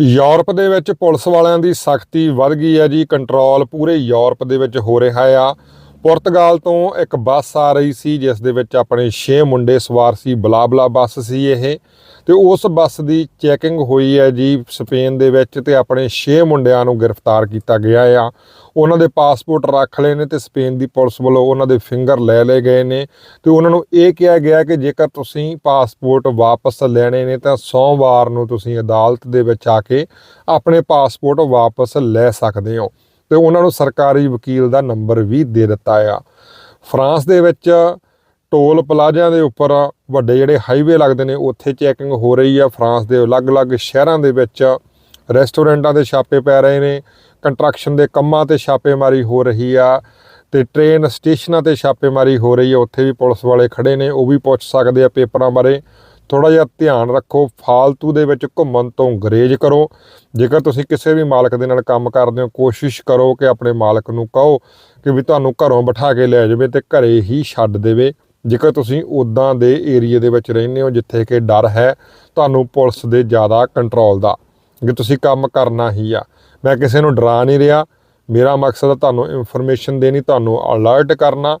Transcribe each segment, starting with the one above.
Europe ਦੇ ਵਿੱਚ police ਵਾਲਿਆਂ ਦੀ ਸਖਤੀ ਵੱਧ ਗਈ ਹੈ ਜੀ, ਕੰਟਰੋਲ ਪੂਰੇ ਯੂਰਪ ਦੇ ਵਿੱਚ ਹੋ ਰਿਹਾ ਆ। ਪੁਰਤਗਾਲ ਤੋਂ ਇੱਕ ਬੱਸ ਆ ਰਹੀ ਸੀ, ਜਿਸ ਦੇ ਵਿੱਚ ਆਪਣੇ 6 ਮੁੰਡੇ ਸਵਾਰ ਸੀ ਬਲਾ ਬੱਸ ਸੀ ਇਹ। ਤੇ ਉਸ ਬੱਸ ਦੀ ਚੈਕਿੰਗ ਹੋਈ ਹੈ ਜੀ, ਸਪੇਨ ਦੇ ਵਿੱਚ ਤੇ ਆਪਣੇ 6 ਮੁੰਡਿਆਂ ਨੂੰ ਗ੍ਰਿਫਤਾਰ ਕੀਤਾ ਗਿਆ ਆ। ਉਹਨਾਂ ਦੇ ਪਾਸਪੋਰਟ ਰੱਖ ਲਏ ਨੇ ਤੇ ਸਪੇਨ ਦੀ ਪੁਲਿਸ ਵੱਲੋਂ ਉਹਨਾਂ ਦੇ ਫਿੰਗਰ ਲੈ ਲਏ ਗਏ ਨੇ। ਤੇ ਉਹਨਾਂ ਨੂੰ ਇਹ ਕਿਹਾ ਗਿਆ ਕਿ ਜੇਕਰ ਤੁਸੀਂ ਪਾਸਪੋਰਟ ਵਾਪਸ ਲੈਣੇ ਨੇ, ਤਾਂ ਸੋਮਵਾਰ ਨੂੰ ਤੁਸੀਂ ਅਦਾਲਤ ਦੇ ਵਿੱਚ ਆ ਕੇ ਆਪਣੇ ਪਾਸਪੋਰਟ ਵਾਪਸ ਲੈ ਸਕਦੇ ਹੋ। ਤੇ ਉਹਨਾਂ ਨੂੰ ਸਰਕਾਰੀ ਵਕੀਲ ਦਾ ਨੰਬਰ ਵੀ ਦੇ ਦਿੱਤਾ ਆ। ਫਰਾਂਸ ਦੇ ਵਿੱਚ ਟੋਲ ਪਲਾਜ਼ਿਆਂ ਦੇ ਉੱਪਰ ਵੱਡੇ ਜਿਹੜੇ ਹਾਈਵੇ ਲੱਗਦੇ ਨੇ, ਉੱਥੇ ਚੈਕਿੰਗ ਹੋ ਰਹੀ ਆ। ਫਰਾਂਸ ਦੇ ਅਲੱਗ-ਅਲੱਗ ਸ਼ਹਿਰਾਂ ਦੇ ਵਿੱਚ ਰੈਸਟੋਰੈਂਟਾਂ 'ਤੇ ਛਾਪੇ ਪੈ ਰਹੇ ਨੇ ਕੰਸਟਰਕਸ਼ਨ ਦੇ ਕੰਮਾਂ ਤੇ ਛਾਪੇਮਾਰੀ ਹੋ ਰਹੀ ਆ ਤੇ ਟ੍ਰੇਨ ਸਟੇਸ਼ਨਾਂ ਤੇ ਛਾਪੇਮਾਰੀ ਹੋ ਰਹੀ ਆ। ਉੱਥੇ ਵੀ ਪੁਲਿਸ ਵਾਲੇ ਖੜੇ ਨੇ, ਉਹ ਵੀ ਪੁੱਛ ਸਕਦੇ ਆ ਪੇਪਰਾਂ ਬਾਰੇ। ਥੋੜਾ ਜਿਹਾ ਧਿਆਨ ਰੱਖੋ, ਫਾਲਤੂ ਦੇ ਵਿੱਚ ਘੁੰਮਣ ਤੋਂ ਗਰੇਜ ਕਰੋ। ਜੇਕਰ ਤੁਸੀਂ ਕਿਸੇ ਵੀ ਮਾਲਕ ਦੇ ਨਾਲ ਕੰਮ ਕਰਦੇ ਹੋ, ਕੋਸ਼ਿਸ਼ ਕਰੋ ਕਿ ਆਪਣੇ ਮਾਲਕ ਨੂੰ ਕਹੋ ਕਿ ਵੀ ਤੁਹਾਨੂੰ ਘਰੋਂ ਬਿਠਾ ਕੇ ਲੈ ਜਾਵੇ ਤੇ ਘਰੇ ਹੀ ਛੱਡ ਦੇਵੇ। ਜੇਕਰ ਤੁਸੀਂ ਉਦਾਂ ਦੇ ਏਰੀਆ ਦੇ ਵਿੱਚ ਰਹਿੰਦੇ ਹੋ ਜਿੱਥੇ ਕਿ ਡਰ ਹੈ, ਤੁਹਾਨੂੰ ਪੁਲਿਸ ਦੇ ਜ਼ਿਆਦਾ ਕੰਟਰੋਲ ਦਾ ਕਿ ਤੁਸੀਂ ਕੰਮ ਕਰਨਾ ਹੀ ਆ। ਮੈਂ ਕਿਸੇ ਨੂੰ ਡਰਾ ਨਹੀਂ ਰਿਹਾ। ਮੇਰਾ ਮਕਸਦ ਤੁਹਾਨੂੰ ਇਨਫੋਰਮੇਸ਼ਨ ਦੇਣੀ, ਤੁਹਾਨੂੰ ਅਲਰਟ ਕਰਨਾ।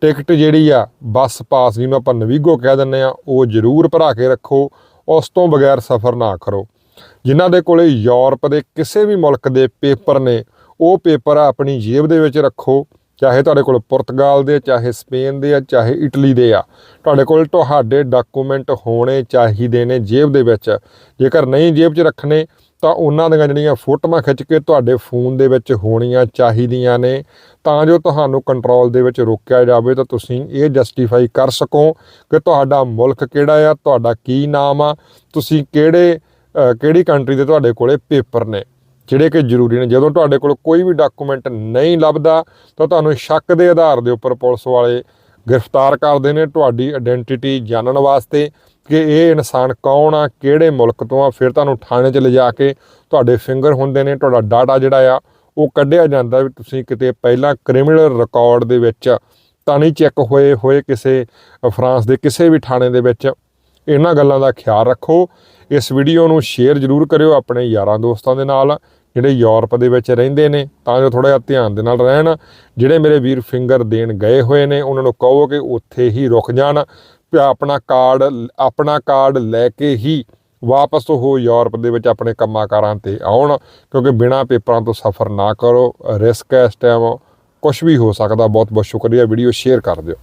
ਟਿਕਟ ਜਿਹੜੀ ਆ, ਬੱਸ ਪਾਸ ਜਿਹਨੂੰ ਆਪਾਂ ਨਵੀਗੋ ਕਹਿ ਦਿੰਦੇ ਆ, ਉਹ ਜ਼ਰੂਰ ਭਰਾ ਕੇ ਰੱਖੋ, ਉਸ ਤੋਂ ਬਗੈਰ ਸਫ਼ਰ ਨਾ ਕਰੋ। ਜਿਨ੍ਹਾਂ ਦੇ ਕੋਲੇ ਯੂਰਪ ਦੇ ਕਿਸੇ ਵੀ ਮੁਲਕ ਦੇ ਪੇਪਰ ਨੇ, ਉਹ ਪੇਪਰ ਆਪਣੀ ਜੇਬ ਦੇ ਵਿੱਚ ਰੱਖੋ, ਚਾਹੇ ਤੁਹਾਡੇ ਕੋਲ ਪੁਰਤਗਾਲ ਦੇ, ਚਾਹੇ ਸਪੇਨ ਦੇ ਆ, ਚਾਹੇ ਇਟਲੀ ਦੇ ਆ। ਤੁਹਾਡੇ ਕੋਲ ਤੁਹਾਡੇ ਡਾਕੂਮੈਂਟ ਹੋਣੇ ਚਾਹੀਦੇ ਨੇ ਜੇਬ ਦੇ ਵਿੱਚ। ਜੇਕਰ ਨਹੀਂ ਜੇਬ 'ਚ ਰੱਖਣੇ ਤਾਂ ਉਹਨਾਂ ਦੀਆਂ ਜਿਹੜੀਆਂ ਫੋਟੋਆਂ ਖਿੱਚ ਕੇ ਤੁਹਾਡੇ ਫੋਨ ਦੇ ਵਿੱਚ ਹੋਣੀਆਂ ਚਾਹੀਦੀਆਂ ਨੇ, ਤਾਂ ਜੋ ਤੁਹਾਨੂੰ ਕੰਟਰੋਲ ਦੇ ਵਿੱਚ ਰੋਕਿਆ ਜਾਵੇ, ਤਾਂ ਤੁਸੀਂ ਇਹ ਜਸਟੀਫਾਈ ਕਰ ਸਕੋ ਕਿ ਤੁਹਾਡਾ ਮੁਲਕ ਕਿਹੜਾ ਆ, ਤੁਹਾਡਾ ਕੀ ਨਾਮ ਆ, ਤੁਸੀਂ ਕਿਹੜੇ ਕਿਹੜੀ ਕੰਟਰੀ ਦੇ ਤੁਹਾਡੇ ਕੋਲੇ ਪੇਪਰ ਨੇ। ਜਿਹੜੇ ਕਿ ਜ਼ਰੂਰੀ ਨੇ। ਜਦੋਂ ਤੁਹਾਡੇ ਕੋਲ ਕੋਈ ਵੀ ਡਾਕੂਮੈਂਟ ਨਹੀਂ ਲੱਭਦਾ, ਤਾਂ ਤੁਹਾਨੂੰ ਸ਼ੱਕ ਦੇ ਆਧਾਰ ਦੇ ਉੱਪਰ ਪੁਲਿਸ ਵਾਲੇ ਗ੍ਰਿਫਤਾਰ ਕਰਦੇ ਨੇ ਤੁਹਾਡੀ ਆਇਡੈਂਟੀਟੀ ਜਾਣਨ ਵਾਸਤੇ ਕਿ ਇਹ ਇਨਸਾਨ ਕੌਣ ਆ, ਕਿਹੜੇ ਮੁਲਕ ਤੋਂ ਆ, ਫਿਰ ਤੁਹਾਨੂੰ ਥਾਣੇ 'ਚ ਲਿਜਾ ਕੇ ਤੁਹਾਡੇ ਫਿੰਗਰ ਹੁੰਦੇ ਨੇ, ਤੁਹਾਡਾ ਡਾਟਾ ਜਿਹੜਾ ਆ, ਉਹ ਕੱਢਿਆ ਜਾਂਦਾ ਵੀ ਤੁਸੀਂ ਕਿਤੇ ਪਹਿਲਾਂ ਕ੍ਰਿਮੀਨਲ ਰਿਕਾਰਡ ਦੇ ਵਿੱਚ ਤਾਂ ਨਹੀਂ ਚੈੱਕ ਹੋਏ ਹੋਏ ਕਿਸੇ ਫਰਾਂਸ ਦੇ ਕਿਸੇ ਵੀ ਥਾਣੇ ਦੇ ਵਿੱਚ। ਇਹਨਾਂ ਗੱਲਾਂ ਦਾ ਖਿਆਲ ਰੱਖੋ। ਇਸ ਵੀਡੀਓ ਨੂੰ ਸ਼ੇਅਰ ਜ਼ਰੂਰ ਕਰਿਓ ਆਪਣੇ ਯਾਰਾਂ ਦੋਸਤਾਂ ਦੇ ਨਾਲ। ਜਿਹੜੇ ਯੂਰਪ ਦੇ ਵਿੱਚ ਰਹਿੰਦੇ ਨੇ, ਤਾਂ ਜੋ ਥੋੜਾ ਜਿਹਾ ਧਿਆਨ ਦੇ ਨਾਲ ਰਹਿਣ। ਜਿਹੜੇ ਮੇਰੇ ਵੀਰ ਫਿੰਗਰ ਦੇਣ ਗਏ ਹੋਏ ਨੇ, ਉਹਨਾਂ ਨੂੰ ਕਹੋ ਕਿ ਉੱਥੇ ਹੀ ਰੁਕ ਜਾਣ। ਤੇ ਆਪਣਾ ਕਾਰਡ ਆਪਣਾ ਕਾਰਡ ਲੈ ਕੇ ਹੀ ਵਾਪਸ ਉਹ ਯੂਰਪ ਦੇ ਵਿੱਚ ਆਪਣੇ ਕੰਮਾਂ-ਕਾਰਾਂ ਤੇ ਆਉਣ, ਕਿਉਂਕਿ ਬਿਨਾਂ ਪੇਪਰਾਂ ਤੋਂ ਸਫ਼ਰ ਨਾ ਕਰੋ। ਰਿਸਕ ਹੈ ਇਸ ਟਾਈਮ ਕੁਝ ਵੀ ਹੋ ਸਕਦਾ। ਬਹੁਤ ਬਹੁਤ ਸ਼ੁਕਰੀਆ। ਵੀਡੀਓ ਸ਼ੇਅਰ ਕਰ ਦਿਓ।